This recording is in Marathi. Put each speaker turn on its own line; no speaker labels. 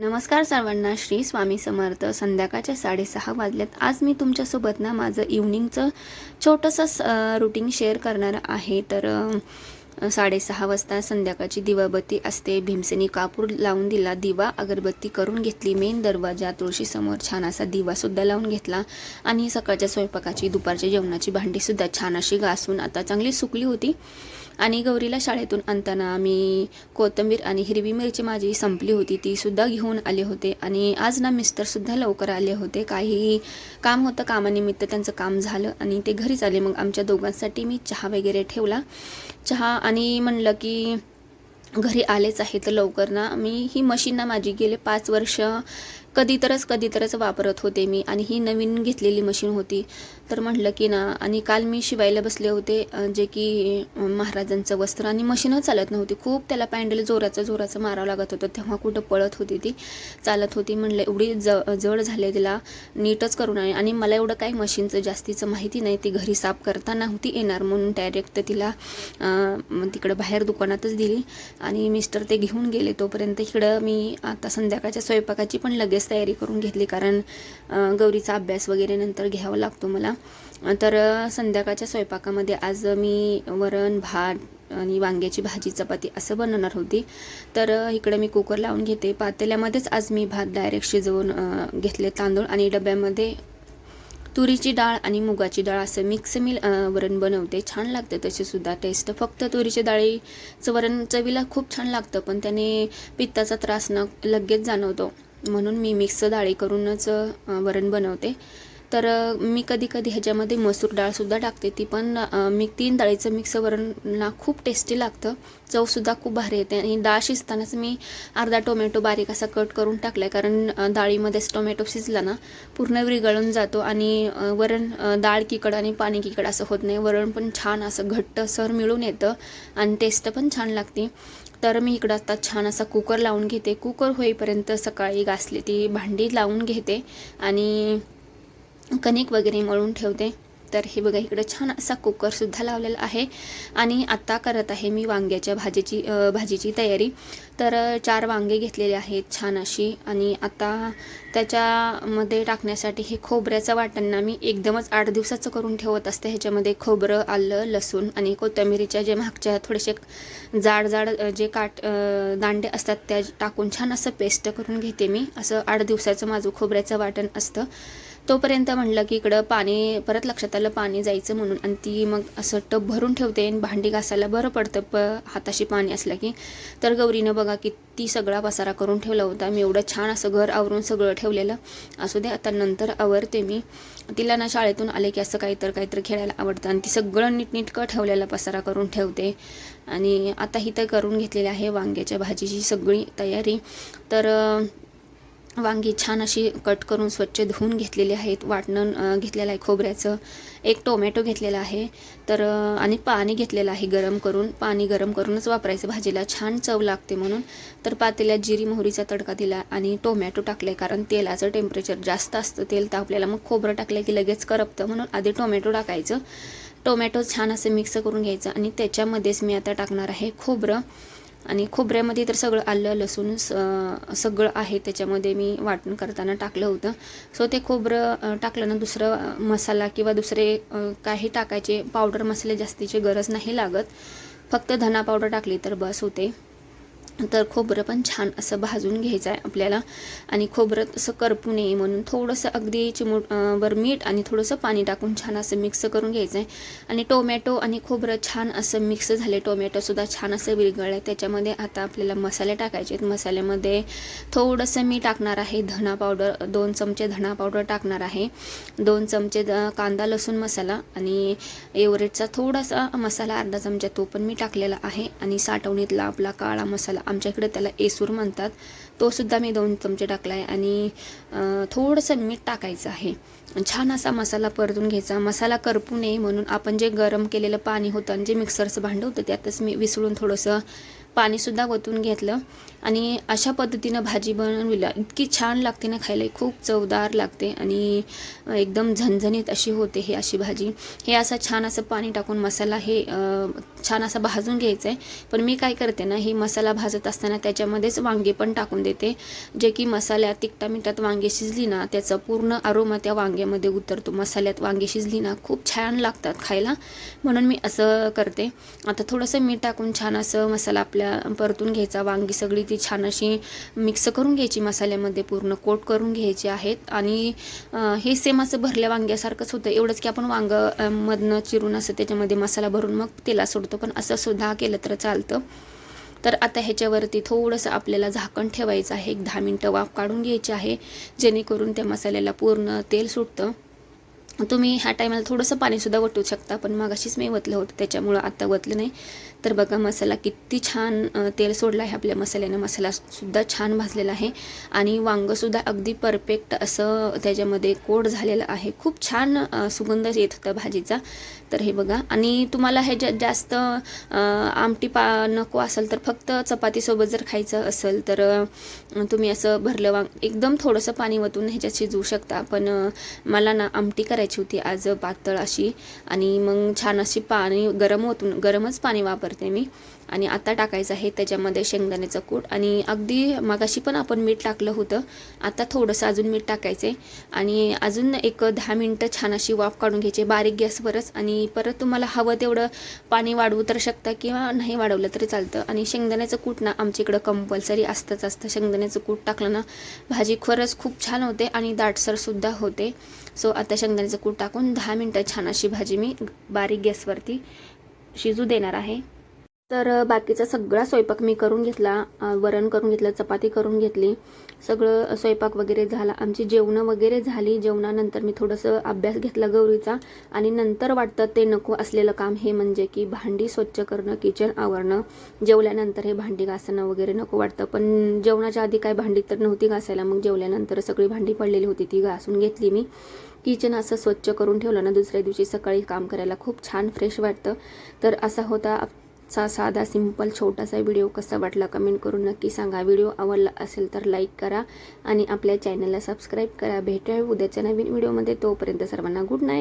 नमस्कार सर्वांना श्री स्वामी समर्थ. संध्याकाळच्या साडेसहा वाजल्यात. आज मी तुमच्यासोबत ना माझं इव्हनिंगचं छोटंसं रुटीन शेअर करणार आहे. तर साडेसहा वाजता संध्याकाळची दिवाबत्ती असते. भीमसेनी कापूर लावून दिला. दिवा अगरबत्ती करून घेतली. मेन दरवाजा तुळशीसमोर छान असा दिवासुद्धा लावून घेतला. आणि सकाळच्या स्वयंपाकाची दुपारच्या जेवणाची भांडीसुद्धा छान अशी घासून आता चांगली सुकली होती. आणि गौरीला शाळेतून आणताना मी कोथिंबीर आणि हिरवी मिरची माझी संपली होती ती सुद्धा घेऊन आले होते. आणि आज ना मिस्टरसुद्धा लवकर आले होते. काही काम होतं कामानिमित्त त्यांचं काम झालं आणि ते घरीच आले. मग आमच्या दोघांसाठी मी चहा वगैरे ठेवला. चहा आणि म्हणलं की घरी आलेच आहे तर लवकर ना. मी ही मशीन ना माझी गेले पाच वर्ष कधी तरच कधी तरच वापरत होते मी आणि ही नवीन घेतलेली मशीन होती. तर म्हटलं की ना आणि काल मी शिवायला बसले होते जे की महाराजांचं वस्त्र आणि मशीनच चालत नव्हती. खूप त्याला पॅन्डल जोराचं जोराचं मारावं लागत होतं. तेव्हा कुठं पळत होती ती चालत होती. म्हणलं एवढी ज जड झाले तिला नीटच करून आहे आणि मला एवढं काही मशीनचं जास्तीचं माहिती नाही. ती घरी साफ करता नव्हती येणार म्हणून डायरेक्ट तिला तिकडं बाहेर दुकानातच दिली. आणि मिस्टर ते घेऊन गेले तोपर्यंत इकडं मी आता संध्याकाळच्या स्वयंपाकाची पण लगेच तयारी करून घेतली कारण गौरीचा अभ्यास वगैरे नंतर घ्यावा लागतो मला. तर संध्याकाळच्या स्वयंपाकामध्ये आज मी वरण भात आणि वांग्याची भाजी चपाती असं बनवणार होती. तर इकडे मी कुकर लावून घेते. पातेल्यामध्येच आज मी भात डायरेक्ट शिजवून घेतले तांदूळ आणि डब्यामध्ये तुरीची डाळ आणि मुगाची डाळ असं मिक्स मी वरण बनवते. छान लागते तशीसुद्धा टेस्ट फक्त तुरीच्या डाळीचं वरण चवीला खूप छान लागतं पण त्याने पित्ताचा त्रास न लगेच जाणवतो. म्हणून मी मिक्स डाळी करूनच वरण बनवते. तर मी कधी कधी ह्याच्यामध्ये मसूर डाळसुद्धा टाकते. ती पण मी तीन डाळीचं मिक्स वरणला खूप टेस्टी लागतं. चवसुद्धा खूप भारी येते. आणि डाळ शिजतानाच मी अर्धा टोमॅटो बारीक असा कट करून टाकला आहे कारण डाळीमध्येच टोमॅटो शिजला ना पूर्ण विरघळून जातो. आणि वरण डाळ किकड आणि पाणी किकड असं होत नाही. वरण पण छान असं घट्ट सर मिळून येतं. आणि टेस्ट पण छान लागते. तर मी इकडं आता छान असा कुकर लावून घेते. कुकर होईपर्यंत सकाळी घासली ती भांडी लावून घेते आणि कणिक वगैरे मळून ठेवते. तर हे बघा इकडं छान असा कुकरसुद्धा लावलेला आहे. आणि आत्ता करत आहे मी वांग्याच्या भाजीची भाजीची तयारी. तर चार वांगे घेतलेले आहेत छान अशी. आणि आता त्याच्यामध्ये टाकण्यासाठी हे खोबऱ्याचं वाटण मी एकदमच आठ दिवसाचं करून ठेवत असते. ह्याच्यामध्ये खोबरं आलं लसूण आणि कोथिंबिरीच्या जे मागच्या थोडेसे जाड जाड जे काट दांडे असतात त्या टाकून छान असं पेस्ट करून घेते मी. असं आठ दिवसाचं माझं खोबऱ्याचं वाटण असतं. तोपर्यंत म्हणलं की इकडं पाणी परत लक्षात आलं पाणी जायचं म्हणून. आणि ती मग असं टप भरून ठेवते आणि भांडी घासायला बरं पडतं. प हाताशी पाणी असलं की. तर गौरीनं बघा किती सगळा पसारा करून ठेवला होता. मी एवढं छान असं घर आवरून सगळं ठेवलेलं. असू दे आता नंतर आवरते मी. तिला ना शाळेतून आले की असं काहीतर काहीतरी खेळायला आवडतं. आणि ती सगळं नीटनीटकं ठेवलेला पसारा करून ठेवते. आणि आता ही तर करून घेतलेली आहे वांग्याच्या भाजीची सगळी तयारी. तर वांगी छान अशी कट करून स्वच्छ धुवून घेतलेली आहेत. वाटणं घेतलेलं आहे खोबऱ्याचं. एक टोमॅटो घेतलेला आहे. तर आणि पाणी घेतलेलं आहे गरम करून. पाणी गरम करूनच वापरायचं. भाजीला छान चव लागते म्हणून. तर पातेल्यात जिरी मोहरीचा तडका दिला आणि टोमॅटो टाकले कारण तेलाचं टेम्परेचर जास्त असतं. तेल तर आपल्याला मग खोबरं टाकलं की लगेच करपतं. म्हणून आधी टोमॅटो टाकायचं. टोमॅटो छान असं मिक्स करून घ्यायचं आणि त्याच्यामध्येच मी आता टाकणार आहे खोबरं. आणि खोबऱ्यामध्ये तर सगळं आलं लसूण स- सगळं आहे. त्याच्यामध्ये मी वाटण करताना टाकलं होतं. सो ते खोबरं अं, टाकलं दुसरं मसाला किंवा दुसरे काही टाकायचे पावडर मसाले जास्तीची गरज नाही लागत. फक्त धना पावडर टाकली तर बस होते. तर खोबरं पण छान असं भाजून घ्यायचं आहे आपल्याला. आणि खोबरं असं करपू नये म्हणून थोडंसं अगदी चिमूट वर मीठ आणि थोडंसं पाणी टाकून छान असं मिक्स करून घ्यायचं आहे आणि टोमॅटो आणि खोबरं छान असं मिक्स झाले टोमॅटोसुद्धा छान असं विरघळलं आहे त्याच्यामध्ये आता आपल्याला मसाले टाकायचे आहेत. मसाल्यामध्ये थोडंसं मी टाकणार आहे धना पावडर दोन चमचे धना पावडर टाकणार आहे. दोन चमचे द- कांदा लसूण मसाला आणि एवरेटचा थोडासा मसाला अर्धा चमचा तो पण मी टाकलेला आहे. आणि साठवणीतला आपला काळा मसाला आमच्या इकडे त्याला एसूर म्हणतात. तो सुद्धा मी दोन चमचे टाकला आहे आणि थोडंसं मीठ टाकायचं आहे. छान असा मसाला परतून घ्यायचा. मसाला करपू नये म्हणून आपण जे गरम केलेलं पाणी होतं आणि जे मिक्सरचं भांडं होतं त्यातच मी विसळून थोडंसं पाणीसुद्धा वतून घेतलं आणि अशा पद्धतीनं भाजी बनविला इतकी छान लागते ना खायला खूप चवदार लागते आणि एकदम झणझणीत अशी होते हे अशी भाजी. हे असं छान असं पाणी टाकून मसाला हे छान असा भाजून घ्यायचा आहे पण मी काय करते ना हे मसाला भाजत असताना त्याच्यामध्येच वांगे पण टाकून देते. जे की मसाल्यात तिखटा मिठात वांगे शिजली ना त्याचा पूर्ण आरोमा त्या वांग्यामध्ये उतरतो. मसाल्यात वांगे शिजली ना खूप छान लागतात खायला. म्हणून मी असं करते. आता थोडंसं मीठ टाकून छान असं मसाला आपला आपल्या परतून घ्यायचा वांगी सगळी ती छान अशी मिक्स करून घ्यायची मसाल्यामध्ये पूर्ण कोट करून घ्यायची आहेत. आणि हे सेम असं भरल्या वांग्यासारखंच होतं. एवढंच की आपण वांगं मधनं चिरून असं त्याच्यामध्ये मसाला भरून मग तेला सोडतो. पण असं सुद्धा केलं तर चालतं. तर आता ह्याच्यावरती थोडंसं आपल्याला झाकण ठेवायचं आहे. एक दहा मिनटं वाफ काढून घ्यायची आहे. जेणेकरून त्या मसाल्याला पूर्ण तेल सुटतं. तुम्ही ह्या टायमाला थोडंसं पाणीसुद्धा वटू शकता पण मग अशीच मी वतलं होतं त्याच्यामुळं आता वतलं नाही. तर बघा मसाला किती छान तेल सोडला आहे आपल्या मसाल्यानं. मसालासुद्धा छान भाजलेला आहे. आणि वांगंसुद्धा अगदी परफेक्ट असं त्याच्यामध्ये कोड झालेलं आहे. खूप छान सुगंध येत होता भाजीचा. तर हे बघा. आणि तुम्हाला ह्याच्यात जास्त आमटी पा नको असेल तर फक्त चपातीसोबत जर खायचं असेल तर तुम्ही असं भरलं वांग एकदम थोडंसं पाणी वतून ह्याच्यात शिजवू शकता. पण मला ना आमटी करायची होती आज पातळ अशी. आणि मग छान अशी पाणी गरम होतून गरमच पाणी वापरते मी. आणि आता टाकायचं आहे त्याच्यामध्ये शेंगदाण्याचं कूट. आणि अगदी मगाशी पण आपण मीठ टाकलं होतं. आता थोडंसं अजून मीठ टाकायचं आहे आणि अजून एक दहा मिनटं छान अशी वाफ काढून घ्यायची बारीक गॅसवरच. आणि परत तुम्हाला हवं तेवढं पाणी वाढवू तर शकता किंवा नाही वाढवलं तरी चालतं. आणि शेंगदाण्याचं कूट ना आमच्या इकडं कंपल्सरी असतंच असतं. शेंगदाण्याचं कूट टाकलं ना भाजी खरंच खूप छान होते आणि दाटसरसुद्धा होते. सो आता शेंगदाण्याचं कूट टाकून दहा मिनटं छान अशी भाजी मी बारीक गॅसवरती शिजू देणार आहे. तर बाकीचा सगळा स्वयंपाक मी करून घेतला. वरण करून घेतलं चपाती करून घेतली. सगळं स्वयंपाक वगैरे झाला. आमची जेवणं वगैरे झाली. जेवणानंतर मी थोडंसं अभ्यास घेतला गौरीचा. आणि नंतर वाटतं ते नको असलेलं काम हे म्हणजे की भांडी स्वच्छ करणं किचन आवरणं जेवल्यानंतर हे भांडी घासणं वगैरे नको वाटतं. पण जेवणाच्या आधी काय भांडी तर नव्हती घासायला. मग जेवल्यानंतर सगळी भांडी पडलेली होती ती घासून घेतली मी. किचन असं स्वच्छ करून ठेवलं ना दुसऱ्या दिवशी सकाळी काम करायला खूप छान फ्रेश वाटतं. तर असा होता चा साधा सिंपल छोटासा व्हिडिओ कसा वाटला कमेंट करून नक्की सांगा. व्हिडिओ आवडला असेल तर लाईक करा आणि आपल्या चॅनलला सबस्क्राईब करा. भेटूया उद्याच्या नवीन व्हिडिओमध्ये तोपर्यंत सर्वांना गुड नाईट